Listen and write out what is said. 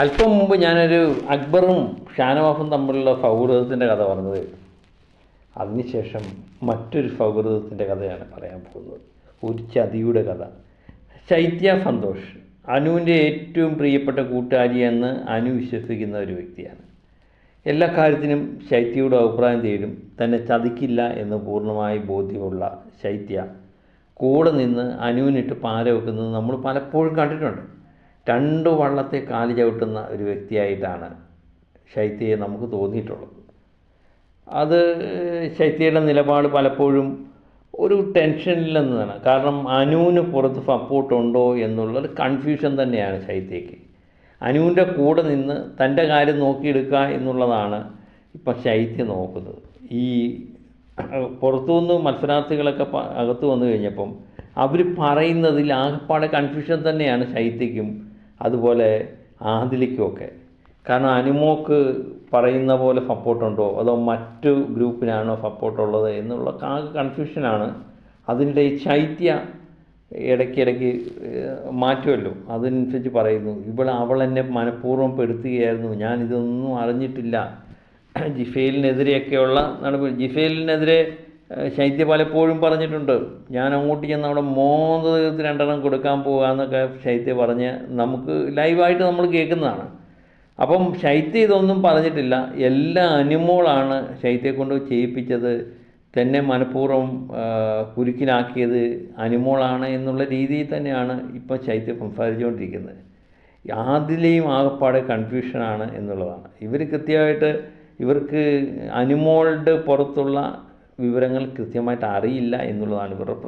അല്പം മുമ്പ് ഞാനൊരു അക്ബറും ഷാനവാഫും തമ്മിലുള്ള സൗഹൃദത്തിന്റെ കഥ പറഞ്ഞത് അതിനുശേഷം മറ്റൊരു സൗഹൃദത്തിന്റെ കഥയാണ് പറയാൻ പോകുന്നത്. ഒരു ചതിയുടെ കഥ. ശൈത്യ സന്തോഷ് അനുവിന്റെ ഏറ്റവും പ്രിയപ്പെട്ട കൂട്ടുകാരി എന്ന് അനു വിശ്വസിക്കുന്ന ഒരു വ്യക്തിയാണ്. എല്ലാ കാര്യത്തിനും ശൈത്യയുടെ അഭിപ്രായം തേടും. തന്നെ ചതിക്കില്ല എന്ന് പൂർണമായി ബോധ്യമുള്ള ശൈത്യ കൂടെ നിന്ന് അനുവിനിട്ട് പാര വെക്കുന്നത് നമ്മൾ പലപ്പോഴും കണ്ടിട്ടുണ്ട്. രണ്ട് വള്ളത്തെ കാലി ചവിട്ടുന്ന ഒരു വ്യക്തിയായിട്ടാണ് ശൈത്യയെ നമുക്ക് തോന്നിയിട്ടുള്ളത്. അത് ശൈത്യയുടെ നിലപാട് പലപ്പോഴും ഒരു ടെൻഷനില്ലെന്നതാണ്. കാരണം അനുവിന് പുറത്ത് സപ്പോർട്ടുണ്ടോ എന്നുള്ളൊരു കൺഫ്യൂഷൻ തന്നെയാണ് ശൈത്യയ്ക്ക്. അനുവിന്റെ കൂടെ നിന്ന് തന്റെ കാര്യം നോക്കിയെടുക്കുക എന്നുള്ളതാണ് ഇപ്പം ശൈത്യം നോക്കുന്നത്. ഈ പുറത്തുനിന്ന് മത്സരാർത്ഥികളൊക്കെ അകത്ത് വന്നു കഴിഞ്ഞപ്പം അവർ പറയുന്നതിൽ ആകെപ്പാടെ കൺഫ്യൂഷൻ തന്നെയാണ് ശൈത്യയ്ക്കും അതുപോലെ ആദിലിക്കുമൊക്കെ. കാരണം അനുമോക്ക് പറയുന്ന പോലെ സപ്പോർട്ടുണ്ടോ? അതോ മറ്റു ഗ്രൂപ്പിനാണോ സപ്പോർട്ടുള്ളത് എന്നുള്ള കൺഫ്യൂഷനാണ്. അതിന്റെ ഈ ശൈത്യ ഇടയ്ക്കിടയ്ക്ക് മാറ്റുമല്ലോ. അതനുസരിച്ച് പറയുന്നു. ഇവൾ അവൾ എന്നെ മനഃപൂർവം പെടുത്തുകയായിരുന്നു. ഞാൻ ഇതൊന്നും അറിഞ്ഞിട്ടില്ല. ജിഫേലിനെതിരെയൊക്കെയുള്ള നടപടി. ജിഫേലിനെതിരെ ശൈത്യ പലപ്പോഴും പറഞ്ഞിട്ടുണ്ട് ഞാൻ അങ്ങോട്ട് ചെന്ന് അവിടെ മൂന്ന് രണ്ടെണ്ണം കൊടുക്കാൻ പോകാമെന്നൊക്കെ ശൈത്യ പറഞ്ഞ് നമുക്ക് ലൈവായിട്ട് നമ്മൾ കേൾക്കുന്നതാണ്. അപ്പം ശൈത്യ ഇതൊന്നും പറഞ്ഞിട്ടില്ല. എല്ലാ അനുമോളാണ് ശൈത്യയെ കൊണ്ട് ചെയ്യിപ്പിച്ചത് തന്നെ മനഃപൂർവം കുരുക്കിലാക്കിയത് അനുമോളാണ് എന്നുള്ള രീതിയിൽ തന്നെയാണ് ഇപ്പോൾ ശൈത്യം സംസാരിച്ചുകൊണ്ടിരിക്കുന്നത്. ആദിലെയും ആകപ്പാടെ കൺഫ്യൂഷനാണ് എന്നുള്ളതാണ്. ഇവർ കൃത്യമായിട്ട് ഇവർക്ക് അനുമോളുടെ പുറത്തുള്ള വിവരങ്ങൾ കൃത്യമായിട്ട് അറിയില്ല എന്നുള്ളതാണ് ഇവരുടെ പ്രശ്നം.